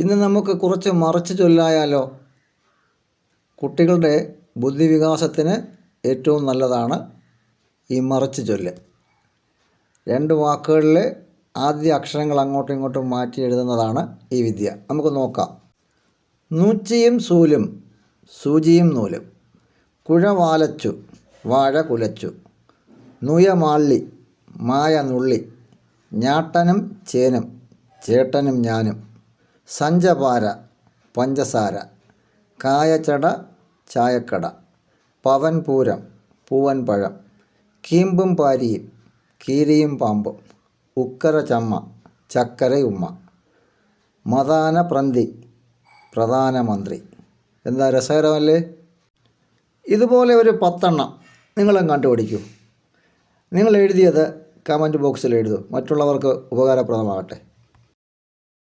ഇന്ന് നമുക്ക് കുറച്ച് മറിച്ച് ചൊല്ലായാലോ? കുട്ടികളുടെ ബുദ്ധിവികാസത്തിന് ഏറ്റവും നല്ലതാണ് ഈ മറിച്ച് ചൊല്ല്. രണ്ട് വാക്കുകളിൽ ആദ്യ അക്ഷരങ്ങൾ അങ്ങോട്ടും ഇങ്ങോട്ടും മാറ്റി എഴുതുന്നതാണ് ഈ വിദ്യ. നമുക്ക് നോക്കാം. നൂച്ചിയും സൂലും സൂചിയും നൂലും. കുഴ വാലച്ചു വാഴ കുലച്ചു. നുയമാള്ളി മായ നുള്ളി. ഞാട്ടനും ചേനും ചേട്ടനും ഞാനും. സഞ്ചപാര പഞ്ചസാര കായച്ചട ചായക്കട പവൻപൂരം പൂവൻപഴം കീമ്പും പാരിയും കീരിയും പാമ്പും ഉക്കര ചമ്മ ചക്കരയുമ്മ മദാന പ്രന്തി പ്രധാനമന്ത്രി. എന്താ രസകരമല്ലേ? ഇതുപോലെ ഒരു പത്തെണ്ണം നിങ്ങളും കണ്ടുപിടിക്കൂ. നിങ്ങൾ എഴുതിയത് കമന്റ് ബോക്സിൽ എഴുതൂ. മറ്റുള്ളവർക്ക് ഉപകാരപ്രദമാകട്ടെ.